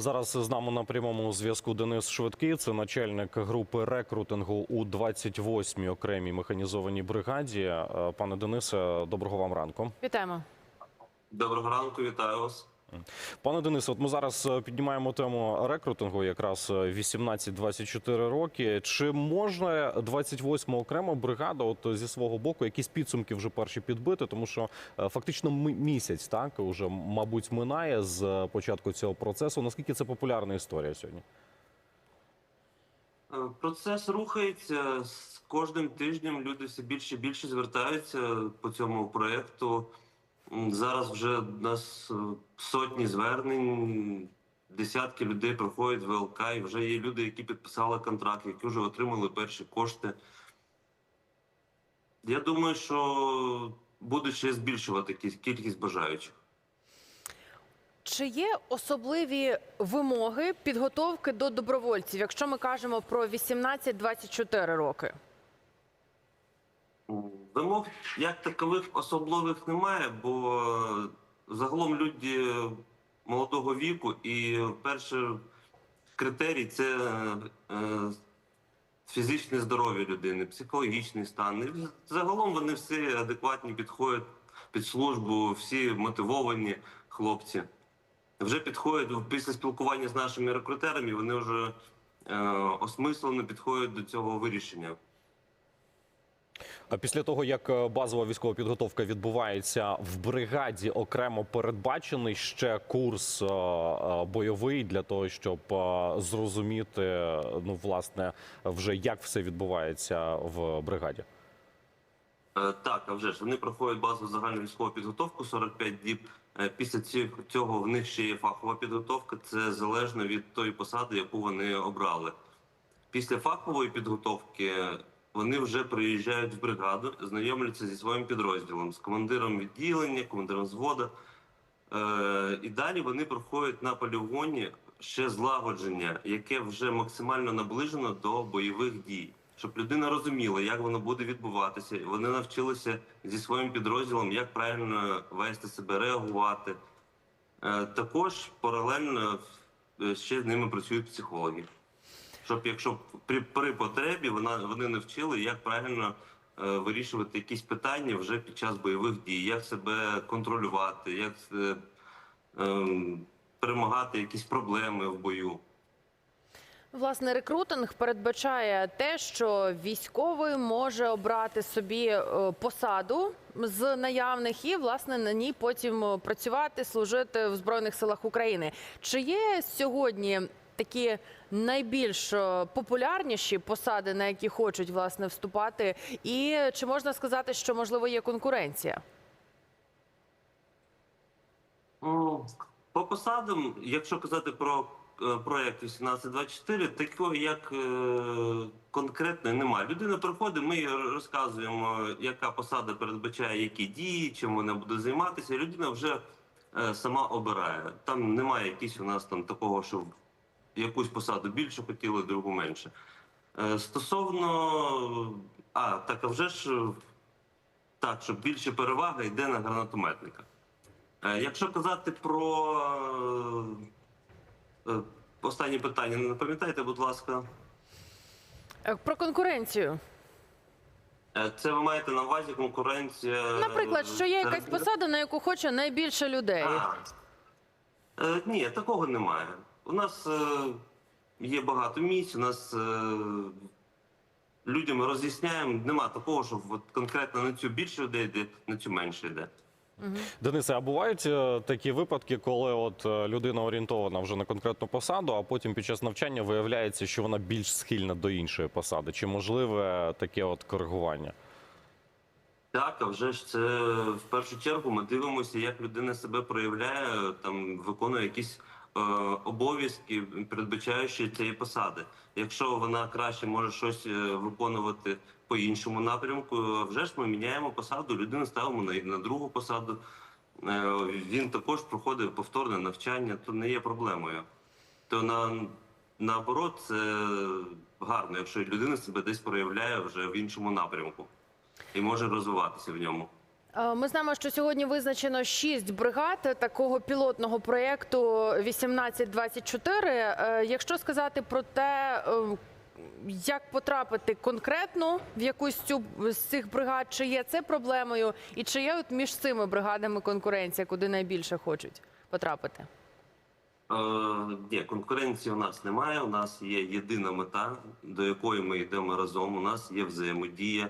Зараз з нами на прямому зв'язку Денис Швидкий, це начальник групи рекрутингу у 28-й окремій механізованій бригаді. Е, Пане Денисе, доброго вам ранку. Вітаємо. Доброго ранку, вітаю вас. Пане Денисе, от ми зараз е, піднімаємо тему рекрутингу, якраз е, 18-24 роки. Чи можна 28 окрема бригада, от зі свого боку, якісь підсумки вже перші підбити? Тому що е, фактично місяць, так уже мабуть, минає з е, початку цього процесу. Наскільки це популярна історія сьогодні? Е, Процес рухається з кожним тижнем. Люди все більше і більше звертаються по цьому проєкту. Зараз вже у нас е, сотні звернень, десятки людей проходять ВЛК, і вже є люди, які підписали контракт, які вже отримали перші кошти. Я думаю, що буде ще збільшувати кількість бажаючих. Чи є особливі вимоги підготовки до добровольців, якщо ми кажемо про 18-24 роки? Вимог як такових особливих немає, бо е, загалом люди молодого віку, і перший критерій це е, фізичне здоров'я людини, психологічний стан. І загалом вони всі адекватні підходять під службу, всі мотивовані хлопці. Вже підходять після спілкування з нашими рекрутерами, вони вже е, осмислено підходять до цього вирішення. Після того, як е, базова військова підготовка відбувається в бригаді, окремо передбачений ще курс е, е, бойовий для того, щоб зрозуміти, ну власне, вже як все відбувається в бригаді. Так, а вже ж вони проходять базову загальну військову підготовку 45 діб. Після цього в них ще є фахова підготовка. Це залежно від тої посади, яку вони обрали. Після фахової підготовки вони вже приїжджають в бригаду, знайомляться зі своїм підрозділом, з командиром відділення, командиром взводу. Е, і далі вони проходять на полігоні ще злагодження, яке вже максимально наближено до бойових дій, щоб людина розуміла, як воно буде відбуватися. Вони навчилися зі своїм підрозділом, як правильно вести себе, реагувати. Е, також паралельно е, ще з ними працюють психологи. Щоб якщо при, при потребі вона вони навчили, як правильно е, вирішувати якісь питання вже під час бойових дій, як себе контролювати, як е, ем, перемагати якісь проблеми в бою. Власне, рекрутинг передбачає те, що військовий може обрати собі е, посаду з наявних і власне на ній потім е, працювати, служити в збройних силах України. Чи є сьогодні такі найбільш е, популярніші посади, на які хочуть власне вступати, і чи можна сказати, що можливо є конкуренція? По посадам, якщо казати про е, проект 1824, такого як е, конкретно немає. Людина приходить, ми розказуємо, яка посада передбачає які дії, чим вона буде займатися. Людина вже сама обирає. Там немає якісь у нас там такого, що якусь посаду більше хотіли, другу менше. Е, Стосовно а, так а вже ж так, що більше перевага йде на гранатометника. Е, Якщо казати про е, останнє питання, не пам'ятайте, будь ласка, Про конкуренцію. Це ви маєте на увазі конкуренція? Наприклад, що є якась посада, на яку хоче найбільше людей. А, ні, такого немає. У нас е, є багато місць, у нас е, людям роз'ясняємо, нема такого, що от конкретно на цю більше йде, йде, на цю менше йде. Денисе, а бувають е, такі випадки, коли от е, людина орієнтована вже на конкретну посаду, а потім під час навчання виявляється, що вона більш схильна до іншої посади. Чи можливе таке от коригування? Так, а вже ж це в першу чергу ми дивимося, як людина себе проявляє, там виконує якісь е, обов'язки, передбачаючи цієї посади. Якщо вона краще може щось е, виконувати по іншому напрямку, вже ж ми міняємо посаду, людину ставимо на, другу посаду. Е, він також проходить повторне навчання, то не є проблемою. То на наоборот, це гарно, якщо людина себе десь проявляє вже в іншому напрямку і може розвиватися в ньому. Е, Ми знаємо, що сьогодні визначено шість бригад такого пілотного проєкту 1824. Е, Якщо сказати про те, е, як потрапити конкретно в якусь цю з цих бригад, чи є це проблемою, і чи є от між цими бригадами конкуренція, куди найбільше хочуть потрапити? Е, ні, конкуренції у нас немає. У нас є єдина мета, до якої ми йдемо разом. У нас є взаємодія.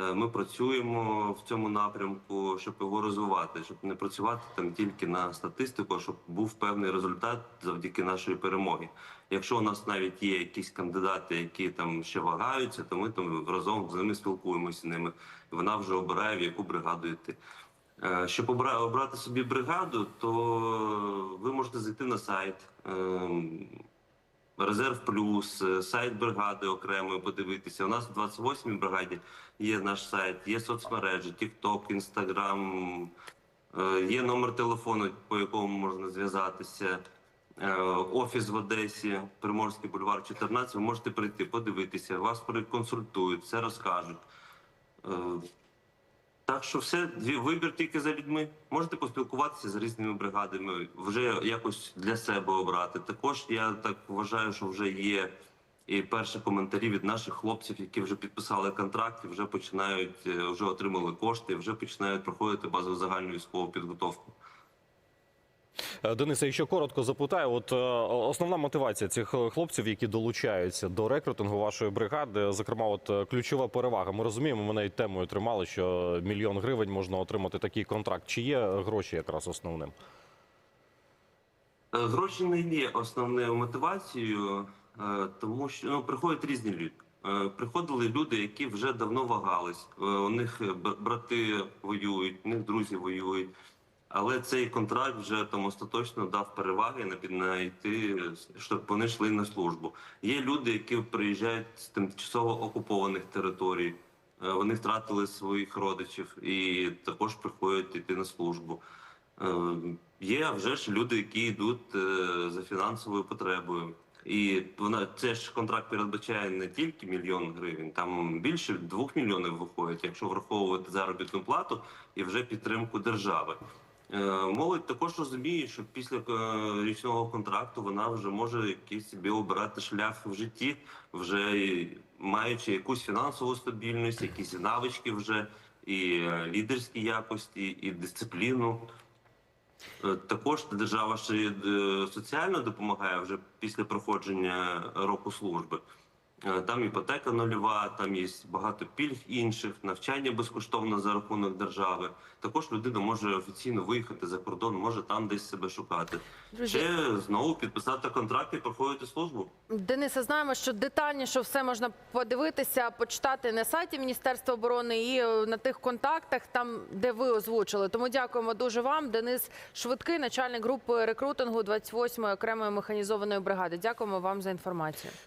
Е, Ми працюємо в цьому напрямку, щоб його розвивати, щоб не працювати там тільки на статистику, а щоб був певний результат завдяки нашої перемоги. Якщо у нас навіть є якісь кандидати, які там ще вагаються, то ми там разом з ними спілкуємося з ними. Вона вже обирає в яку бригаду йти. Е, Щоб обрати собі бригаду, то ви можете зайти на сайт ем, Резерв Плюс, е, сайт бригади окремо подивитися. У нас в 28-й бригаді є наш сайт, є соцмережі, TikTok, Instagram, е, є номер телефону, по якому можна зв'язатися. Е, Офіс в Одесі, Приморський бульвар 14. Ви можете прийти, подивитися, вас проконсультують, все розкажуть. Так що все, вибір тільки за людьми. Можете поспілкуватися з різними бригадами, вже якось для себе обрати. Також я так вважаю, що вже є і перші коментарі від наших хлопців, які вже підписали контракт, вже починають, е, вже отримали кошти, вже починають проходити базову загальну військову підготовку. Е, Денисе, якщо коротко запитаю, от е, основна мотивація цих е, хлопців, які долучаються до рекрутингу вашої бригади, зокрема, от ключова перевага. Ми розуміємо, ми навіть темою тримали, що мільйон гривень можна отримати такий контракт. Чи є гроші якраз основним? Гроші не є основною мотивацією, тому що ну, приходять різні люди. Приходили люди, які вже давно вагались. У них брати воюють, у них друзі воюють. Але цей контракт вже там остаточно дав переваги на під- на йти, щоб вони йшли на службу. Є люди, які приїжджають з тимчасово окупованих територій. Е, Вони втратили своїх родичів і також приходять йти на службу. Е, Є вже ж люди, які йдуть е, за фінансовою потребою. І вона це ж контракт передбачає не тільки мільйон гривень, там більше двох мільйонів виходить, якщо враховувати заробітну плату і вже підтримку держави. Е, Молодь також розуміє, що після е, річного контракту вона вже може якийсь собі обирати шлях в житті, вже маючи якусь фінансову стабільність, якісь навички вже і е, лідерські якості, і дисципліну. Е, Також держава ще е, соціально допомагає вже після проходження року служби. Е, Там іпотека нульова, там є багато пільг інших, навчання безкоштовно за рахунок держави. Також людина може офіційно виїхати за кордон, може там десь себе шукати. Друзі, Ще знову підписати контракт і проходити службу. Денисе, знаємо, що детальніше все можна подивитися, почитати на сайті Міністерства оборони і е, на тих контактах, там де ви озвучили. Тому дякуємо дуже вам. Денис Швидкий, начальник групи рекрутингу 28-ї окремої механізованої бригади. Дякуємо вам за інформацію.